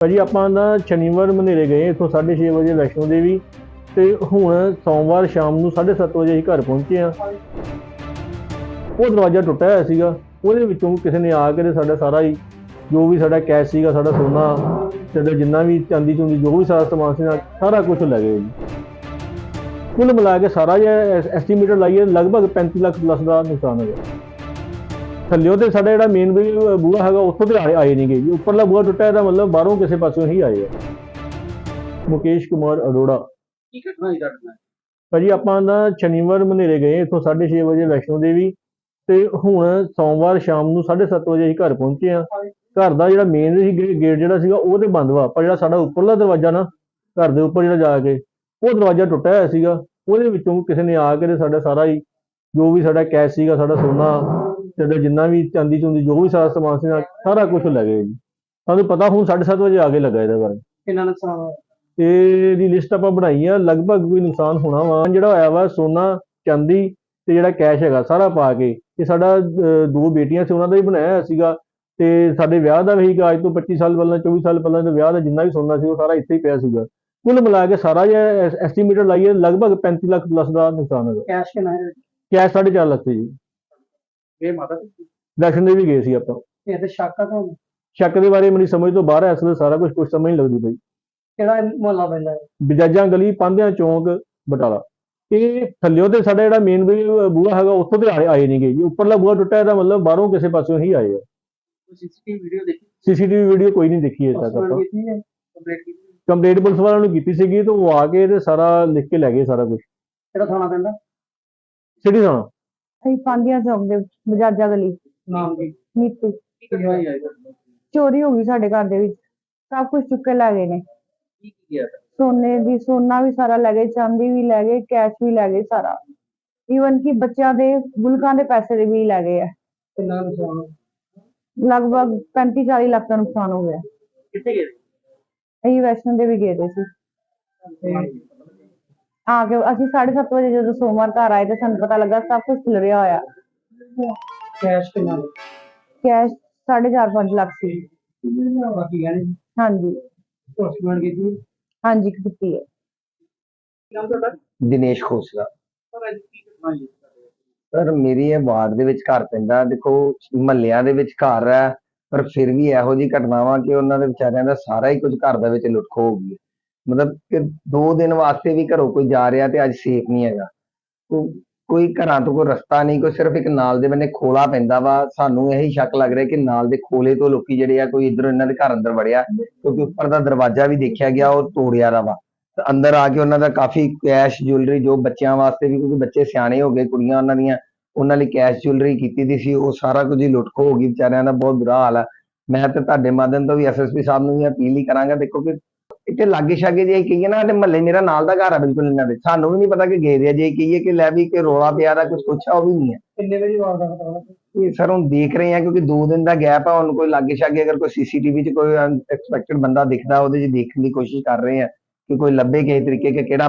ਭਾਜੀ, ਆਪਾਂ ਨਾ ਸ਼ਨੀਵਾਰ ਮਨੇਰੇ ਗਏ ਇੱਥੋਂ 6:30 ਵਜੇ ਵੈਸ਼ਨੋ ਦੇਵੀ ਤੇ ਹੁਣ ਸੋਮਵਾਰ ਸ਼ਾਮ ਨੂੰ 7:30 ਵਜੇ ਅਸੀਂ ਘਰ ਪਹੁੰਚੇ ਆ ਉਹ ਦਰਵਾਜ਼ਾ ਟੁੱਟਿਆ ਹੋਇਆ ਸੀਗਾ। ਉਹਦੇ ਵਿੱਚੋਂ ਕਿਸੇ ਨੇ ਆ ਕੇ ਤੇ ਸਾਡਾ ਸਾਰਾ ਹੀ ਜੋ ਵੀ ਸਾਡਾ ਕੈਸ਼ ਸੀਗਾ, ਸਾਡਾ ਸੋਨਾ ਸਾਡਾ ਜਿੰਨਾ ਵੀ ਚਾਂਦੀ ਚੁੰਦੀ ਜੋ ਵੀ ਸਾਰਾ ਸਮਾਨ ਸੀ ਨਾਲ ਸਾਰਾ ਕੁਝ ਲੈ ਗਏ ਜੀ। ਕੁੱਲ ਮਿਲਾ ਕੇ ਸਾਰਾ ਜੇ ਐਸਟੀਮੇਟਡ ਲਾਈਏ, ਲਗਭਗ 35 ਲੱਖ ਪਲੱਸ ਦਾ ਨੁਕਸਾਨ ਹੋ ਗਿਆ ਥੱਲਿਓ ਤੇ ਸਾਡਾ ਜਿਹੜਾ ਮੇਨ ਬੂਹਾ ਹੈਗਾ ਉੱਥੋਂ ਤੇ ਆਏ ਆਏ ਨਹੀਂ ਗਏ ਜੀ। ਉੱਪਰਲਾ ਬੂਹਾ ਟੁੱਟਿਆ ਇਹਦਾ ਮਤਲਬ ਬਾਹਰੋਂ ਕਿਸੇ ਪਾਸਿਓਂ ਹੀ ਆਏ ਆ। ਮੁਕੇਸ਼ ਕੁਮਾਰ ਅਰੋੜਾ। ਕੀ ਘਟਨਾ ਹੀ ਘਟਨਾ ਭਾਜੀ ਆਪਾਂ ਨਾ ਸ਼ਨੀਵਾਰ ਮਨੇਰੇ ਗਏ ਇੱਥੋਂ 6:30 ਵਜੇ ਵੈਸ਼ਨੋ ਦੇਵੀ। ਤੇ ਹੁਣ ਸੋਮਵਾਰ ਸ਼ਾਮ ਨੂੰ 7:30 ਵਜੇ ਅਸੀਂ ਘਰ ਪਹੁੰਚੇ ਆ ਘਰ ਦਾ ਜਿਹੜਾ ਮੇਨ ਸੀ ਗੇਟ ਜਿਹੜਾ ਸੀਗਾ ਉਹ ਤੇ ਬੰਦ ਵਾ। ਪਰ ਜਿਹੜਾ ਸਾਡਾ ਉੱਪਰਲਾ ਦਰਵਾਜ਼ਾ ਨਾ ਘਰ ਦੇ ਉੱਪਰ ਜਿਹੜਾ ਜਾ ਕੇ ਉਹ ਦਰਵਾਜ਼ਾ ਟੁੱਟਿਆ ਹੋਇਆ ਸੀਗਾ। ਉਹਦੇ ਵਿੱਚੋਂ ਕਿਸੇ ਨੇ ਆ ਕੇ ਤੇ ਸਾਡਾ ਸਾਰਾ ਹੀ ਜੋ ਵੀ ਸਾਡਾ ਕੈਸ਼ ਸੀਗਾ ਸਾਡਾ ਸੋਨਾ ਸਾਡਾ ਜਿੰਨਾ ਵੀ ਚਾਂਦੀ ਚੁੰਦੀ ਜੋ ਵੀ ਸਾਰਾ ਸਮਾਨ ਸੀ ਨਾਲ ਸਾਰਾ ਕੁਝ ਲੈ ਗਏ ਜੀ। ਸਾਨੂੰ ਪਤਾ ਹੁਣ 7:30 ਵਜੇ ਆ ਕੇ ਲੱਗਾ ਇਹਦਾ ਬਾਰੇ। ਕਿੰਨਾ ਨੁਕਸਾਨ ਹੋਇਆ? ਤੇ ਦੀ ਲਿਸਟ ਆਪਾਂ ਬਣਾਈ ਆ ਲਗਭਗ ਕੋਈ ਨੁਕਸਾਨ ਹੋਣਾ ਵਾ। ਜਿਹੜਾ ਹੋਇਆ ਵਾ ਸੋਨਾ ਚਾਂਦੀ ਤੇ ਜਿਹੜਾ ਕੈਸ਼ ਹੈਗਾ ਸਾਰਾ ਪਾ ਕੇ ਇਹ ਸਾਡਾ ਦੋ ਬੇਟੀਆਂ ਸੀ ਉਹਨਾਂ ਦਾ ਹੀ ਬਣਾਇਆ ਹੋਇਆ ਸੀਗਾ। ਤੇ ਸਾਡੇ ਵਿਆਹ ਦਾ ਵੀ ਅੱਜ ਤੋਂ 25 ਸਾਲ ਪਹਿਲਾਂ 24 ਸਾਲ ਪਹਿਲਾਂ ਦਾ ਵਿਆਹ ਦਾ ਜਿੰਨਾ ਵੀ ਸੋਨਾ ਸੀ ਉਹ ਸਾਰਾ ਇੱਥੇ ਹੀ ਪਿਆ ਸੀਗਾ। ਕੁੱਲ ਮਿਲਾ ਕੇ ਸਾਰਾ ਜੇ ਐਸਟੀਮੇਟਡ ਲਾਈਏ ਲਗਭਗ 35 ਲੱਖ ਪਲੱਸ ਦਾ ਨੁਕਸਾਨ ਹੋਇਆ। ਕੈਸ਼ ਕਿੰਨਾ ਹੈ? ਕੈਸ਼ 4.5 ਲੱਖ ਸੀ ਜੀ। ਇਹ ਮਾਤਾ ਜੀ? ਦਰਸ਼ਨ ਦੇ ਵੀ ਗਏ ਸੀ ਆਪਾਂ। ਇਹ ਤੇ ਸ਼ੱਕ ਆ ਤੁਹਾਨੂੰ? ਸ਼ੱਕ ਦੇ ਬਾਰੇ ਮੇਰੀ ਸਮਝ ਤੋਂ ਬਾਹਰ ਹੈ ਇਸ ਵੇਲੇ ਸਾਰਾ ਕੁਝ ਕੁਝ ਸਮਝ ਨਹੀਂ ਲੱਗਦੀ ਪਈ। ਕਿਹੜਾ ਮੁਹੱਲਾ ਪੈਂਦਾ ਹੈ ਬਜਾਜਾਂ ਗਲੀ ਪਾਂਧਿਆਂ ਚੌਂਕ ਬਟਾਲਾ। ਇਹ ਥੱਲਿਓ ਤੇ ਸਾਡਾ ਜਿਹੜਾ ਮੇਨ ਬੂਹਾ ਹੈਗਾ ਉੱਥੋਂ ਤੇ ਆਏ ਨਹੀਂ ਗਏ ਜੀ। ਉੱਪਰਲਾ ਬੂਹਾ ਟੁੱਟਿਆ ਇਹਦਾ ਮਤਲਬ ਬਾਹਰੋਂ ਕਿਸੇ ਪਾਸਿਓਂ ਹੀ ਆਏ ਆ। ਸੀਸੀਟੀਵੀ ਵੀਡੀਓ ਦੇਖੀ? ਸੀਸੀਟੀਵੀ ਵੀਡੀਓ ਕੋਈ ਨਹੀਂ ਦੇਖੀ ਅਜੇ ਤੱਕ ਆਪਾਂ। ਹੈ? ਹੈ। ਕੰਪਲੇਂਟ ਪੁਲਿਸ ਵਾਲਿਆਂ ਨੂੰ ਕੀਤੀ ਸੀਗੀ ਤੇ ਉਹ ਆ ਕੇ ਤੇ ਸਾਰਾ ਲਿਖ ਕੇ ਲੈ ਗਏ ਸਾਰਾ ਕੁਝ ਕਿਹੜਾ ਥਾਣਾ ਪੈਂਦਾ? ਸਿਟੀ ਥਾਣਾ ਅਸੀਂ ਪਾਂਡੀਆਂ ਚੌਕ ਦੇ ਬਜਾਜਾ ਗਲੀ। ਨਾਮ ਕੀ? ਨੀਤੂ। ਕੀ ਚੋਰੀ ਹੋ ਗਈ ਸਾਡੇ ਘਰ ਦੇ ਵਿੱਚ। ਸਭ ਕੁਝ ਚੁੱਕ ਕੇ ਲੈ ਗਏ ਨੇ। ਕੀ ਕੀ ਗਿਆ? ਸੋਨੇ ਦੀ ਸੋਨਾ ਵੀ ਸਾਰਾ ਲੈ ਗਏ ਚਾਂਦੀ ਵੀ ਲੈ ਗਏ ਕੈਸ਼ ਵੀ ਲੈ ਗਏ ਸਾਰਾ। ਈਵਨ ਕਿ ਬੱਚਿਆਂ ਦੇ ਗੁਲਕਾਂ ਦੇ ਪੈਸੇ ਦੇ ਵੀ ਲੈ ਗਏ ਆ? ਲਗਭਗ 35 40 ਲੱਖ ਦਾ ਨੁਕਸਾਨ ਹੋ ਗਿਆ। ਕਿੱਥੇ ਗਏ? ਅਸੀਂ ਵੈਸ਼ਨੋ ਦੇਵੀ ਗਏ ਦੇ ਸੀ। ਤੇ ਆ ਕੇ ਅਸੀਂ 7:30 ਵਜੇ ਜਦੋਂ ਸੋਮਵਾਰ ਘਰ ਆਏ ਤੇ ਸਾਨੂੰ ਪਤਾ ਲੱਗਾ ਸਭ ਕੁਝ ਖਿਲਰਿਆ ਹੋਇਆ। ਕੈਸ਼ ਕਿੰਨਾ ਕੈਸ਼ 4.5 5 ਲੱਖ ਸੀ। ਬਾਕੀ ਗਹਿਣੇ ਹਾਂਜੀ। ਹਸਬੰਡ ਕੀਤੀ ਹਾਂਜੀ ਕੀਤੀ ਹੈ। ਨਾਮ ਤੁਹਾਡਾ? ਦਿਨੇਸ਼ ਖੋਸਲਾ। ਸਰ ਅੱਜ ਕੀ ਘਟਨਾ ਹੋਈ ਸਰ ਮੇਰੀ ਇਹ ਵਾਰਡ ਦੇ ਵਿੱਚ ਘਰ ਪੈਂਦਾ। ਦੇਖੋ ਮਹੱਲਿਆਂ ਦੇ ਵਿੱਚ ਘਰ ਹੈ ਪਰ ਫਿਰ ਵੀ ਇਹੋ ਜਿਹੀ ਘਟਨਾਵਾਂ ਕਿ ਉਹਨਾਂ ਦੇ ਵਿਚਾਰਿਆਂ ਦਾ ਸਾਰਾ ਹੀ ਕੁਝ ਘਰ ਦੇ ਵਿੱਚ ਲੁੱਟ ਖੋ ਹੋ ਗਈ ਹੈ। ਮਤਲਬ ਕਿ ਦੋ ਦਿਨ ਵਾਸਤੇ ਵੀ ਘਰੋਂ ਕੋਈ ਜਾ ਰਿਹਾ ਤੇ ਅੱਜ ਸੇਫ ਨਹੀਂ ਹੈਗਾ। ਕੋਈ ਘਰਾਂ ਤੋਂ ਕੋਈ ਰਸਤਾ ਨਹੀਂ, ਕੋਈ ਸਿਰਫ ਇੱਕ ਨਾਲ ਦੇ ਬੰਨੇ ਖੋਲਾ ਪੈਂਦਾ ਵਾ। ਸਾਨੂੰ ਇਹੀ ਸ਼ੱਕ ਲੱਗ ਰਿਹਾ ਕਿ ਨਾਲ ਦੇ ਖੋਲੇ ਤੋਂ ਲੋਕੀ ਜਿਹੜੇ ਆ, ਕੋਈ ਇਧਰੋਂ ਇਹਨਾਂ ਦੇ ਘਰ ਅੰਦਰ ਵੜਿਆ, ਕਿਉਂਕਿ ਉੱਪਰ ਦਾ ਦਰਵਾਜ਼ਾ ਵੀ ਦੇਖਿਆ ਗਿਆ, ਉਹ ਤੋੜਿਆ ਦਾ ਵਾ। ਅੰਦਰ ਆ ਕੇ ਉਹਨਾਂ ਦਾ ਕਾਫੀ ਕੈਸ਼ ਜੁਐਲਰੀ, ਜੋ ਬੱਚਿਆਂ ਵਾਸਤੇ ਵੀ, ਕਿਉਂਕਿ ਬੱਚੇ ਸਿਆਣੇ ਹੋ ਗਏ, ਕੁੜੀਆਂ ਉਹਨਾਂ ਦੀਆਂ, ਉਹਨਾਂ ਲਈ ਕੈਸ਼ ਜੁਐਲਰੀ ਕੀਤੀ ਦੀ ਸੀ। ਉਹ ਸਾਰਾ ਕੁਝ ਹੀ ਲੁੱਟ ਖੋ ਹੋ ਗਈ, ਵਿਚਾਰਿਆਂ ਦਾ ਬਹੁਤ ਬੁਰਾ ਹਾਲ ਆ। ਮੈਂ ਤੇ ਤੁਹਾਡੇ ਮਾਧਿਅਮ ਤੋਂ ਵੀ ਐਸਐਸਪੀ ਸਾਹਿਬ ਨੂੰ ਵੀ ਅਪੀਲ ਹੀ ਕਰਾਂਗਾ, ਦੇਖੋ ਕਿ ਇੱਥੇ ਲਾਗੇ ਛਾਗੇ ਜੇ ਕਹੀਏ ਨਾ ਤੇ ਮਹੱਲੇ ਮੇਰਾ ਨਾਲ ਦਾ ਘਰ ਆ ਬਿਲਕੁਲ ਇਹਨਾਂ ਦੇ। ਸਾਨੂੰ ਵੀ ਨਹੀਂ ਪਤਾ ਕਿ ਗਏ ਦੇ ਆ ਜੇ ਕਹੀਏ ਕਿ ਲੈ ਵੀ ਕਿ ਰੋਲਾ ਪਿਆ ਦਾ ਕੁਝ ਪੁੱਛਿਆ ਉਹ ਵੀ ਨਹੀਂ ਹੈ ਕਿੰਨੇ ਵਜੇ ਵਾਰਦਾਤ ਕਰਾਉਣਾ ਇਹ ਸਰ ਹੁਣ ਦੇਖ ਰਹੇ ਆ ਕਿਉਂਕਿ 2 ਦਿਨ ਦਾ ਗੈਪ ਆ ਹੁਣ ਕੋਈ ਲਾਗੇ ਛਾਗੇ ਅਗਰ ਕੋਈ ਸੀਸੀਟੀਵੀ 'ਚ ਕੋਈ ਅਨਐਕਸਪੈਕਟਡ ਬੰਦਾ ਦਿਖਦਾ ਉਹਦੇ 'ਚ ਦੇਖਣ ਦੀ ਕੋਸ਼ਿਸ਼ ਕਰ ਰਹੇ ਆ ਕਿ ਕੋਈ ਲੱਭੇ ਕਿਸੇ ਤਰੀਕੇ ਕਿ ਕਿਹੜਾ ਬੰਦਾ